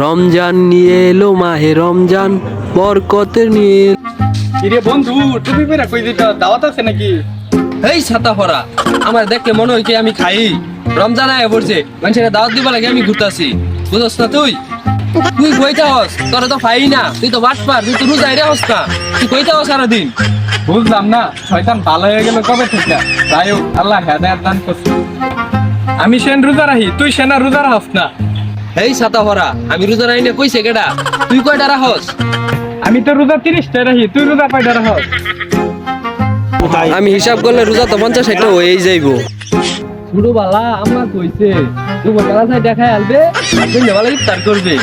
রমজান নিয়ে এলো মাহে রমজান বরকতের নিয়ে। কিরে বন্ধু তুমি বেরা কই দিতে দাওয়াত আছে নাকি? এই ছাতা ভরা আমার দেখলে মনে হয় কি আমি খাই। রমজান আয় পড়ছে মানুষের দাওয়াত দিবা লাগে আমি ঘুরতাছি। বুঝছ না তুই? তুই কইতে হস তোরা তো পাই না তুই তো বাট পার তুই তো রোজাই রে হস না। তুই কইতে হস সারাদিন? বুঝলাম না শয়তান ভালো হয়ে গেল কবে থেকে? তাই হোক, আল্লাহ হেদায়াত দান করছে। আমি সেন রোজা রাহি তুই সেনা রোজা রাহস না। এই সাতা ভরা আমি রোজা রাই না কইছে কেডা? তুই কয়টা রাহস আমি তো রোজা তিরিশটা রাহি তুই রোজা কয়টা রাহস আমি হিসাব করলে রোজা তো পঞ্চাশ একটা হয়েই যাইবো। ছোট বালা আমার কইছে তুই বেলা সাই দেখায় আলবে আর তুই বেলা ইফতার করবে।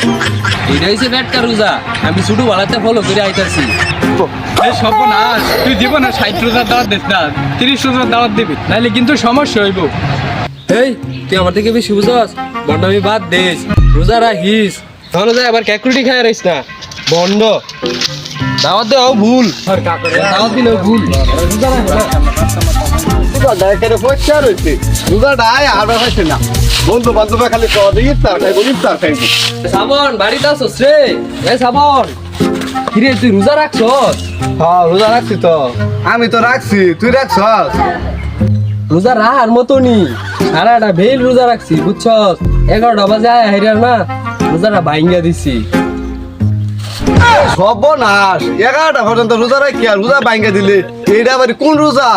এটা হইছে ব্যাটকা রোজা আমি ছোট বালাতে ফলো করে আইতাছি। সর্বনাশ তুই দিব না ষাট রোজার দাওয়াত দিস না তিরিশ রোজার দাওয়াত দিবি নাহলে কিন্তু সমস্যা হইব। এই তুই আমার থেকে বেশি বুঝস বন্ডামি বাদ দেস রোজা রাখিস। তাহলে যাই আবার ক্যাকুরিটি খাই রাখিস না। বন্ড দাওয়াত দেওয়াও ভুল। দাওয়াত দিলেও ভুল। রোজা রাখ না। বন্ধু বান্ধব খালি খাওয়া দিয়ে ইফতার খাইবো ইফতার খাইবো। শ্রাবণ বাড়িতে রে। এ কিরে তুই রোজা রাখছস? হ্যাঁ রোজা রাখছি তো। আমি তো রাখছি তুই রাখছস? রোজা রাহার মতনই। সারাটা ভেল রোজা রাখছি বুঝছস? এগারোটা বাজে আয় হেরিয়ার না রোজাটা ভাঙ্গা দিছি। সর্বনাশ। এগারোটা পর্যন্ত রোজা রাখি আর রোজা ভাঙ্গা দিলে এইটা আবার কোন রোজা?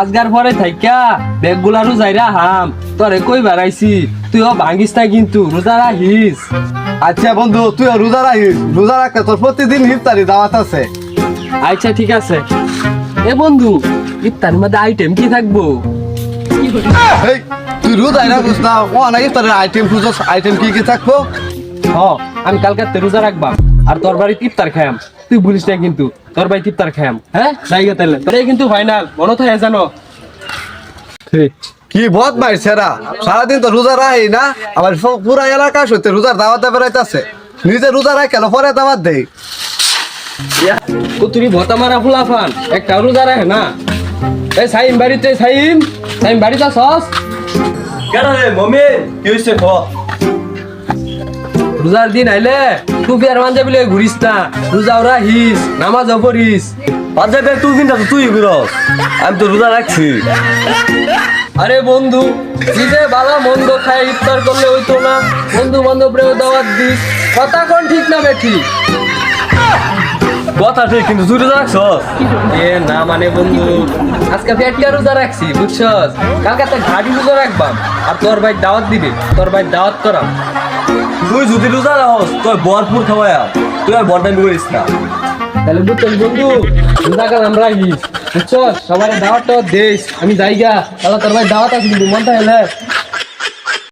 আজগার পরে থাইকা বেগগুলা রোজাই রাহাম। তোরে কই বাড়াইছি? তুইও ভাঙ্গিস না কিন্তু রোজা রাখিস। আচ্ছা বন্ধু তুই রোজা রাখিস। রোজা রাখতে তোর প্রতিদিন ইফতারি দাওয়াত আছে। আচ্ছা ঠিক আছে। এ বন্ধু ইফতার মধ্যে আইটেম কি থাকব? তুই রোজাই রাখিস না ও না ইফতারের আইটেম খুঁজছ আইটেম কি কি থাকব? হ আমি কালকে রোজা রাখবাম আর তোর বাড়িতে ইফতার খায়াম। তুই বলিস না কিন্তু তোর বাড়িতে ইফতার খায়াম হ্যাঁ? জায়গা তাহলে। তোরে কিন্তু ফাইনাল মনে থাকে জানো। কি বদ মাই সেরা? সারাদিন তো রোজা রাহি না আবার পুরা এলাকা সত্যি রোজার দাওয়াত বেড়াইতেছে। নিজে রোজা রাখ কেন? পরে দাওয়াত দেই। কুতুরি ভতা মারা ফুলাফান একটা রোজা রাখে না। এই সাইম বাড়িতে সাইম সাইম বাড়িতে সস কেন রে মমি? কি রোজার দিন আইলে টুপি আর মাঞ্জাবি লয়ে ঘুরিস না রোজা ওরা হিস নামাজও পড়িস পাঞ্জাবে তুই কিনতা তুই বিরস আমি তো রোজা রাখছি আরে বন্ধু নিজে বালা মন্দ খায় ইফতার করলে হইতো না বন্ধু বান্ধব রেও দাওয়াত দিস কথা কোন ঠিক না বেঠি? কথা ঠিক কিন্তু তুই রোজা এ না মানে বন্ধু আজকে পেটকা রোজা রাখছি, বুঝছস? কালকে তো ঘাটি রোজা রাখবাম, আর তোর ভাই দাওয়াত দিবে, তোর ভাই দাওয়াত করাম। তুই যদি রোজা রাখস তুই ভরপুর খাওয়ায়া, তুই আর বড়টাই করিস না। তাহলে বুঝছস বন্ধু, রোজা কাল আমরা বুঝছস? সবার দাওয়াত দেশ আমি যাইগা, তাহলে তোর ভাই দাওয়াত আছে কিন্তু মনটা হেলে।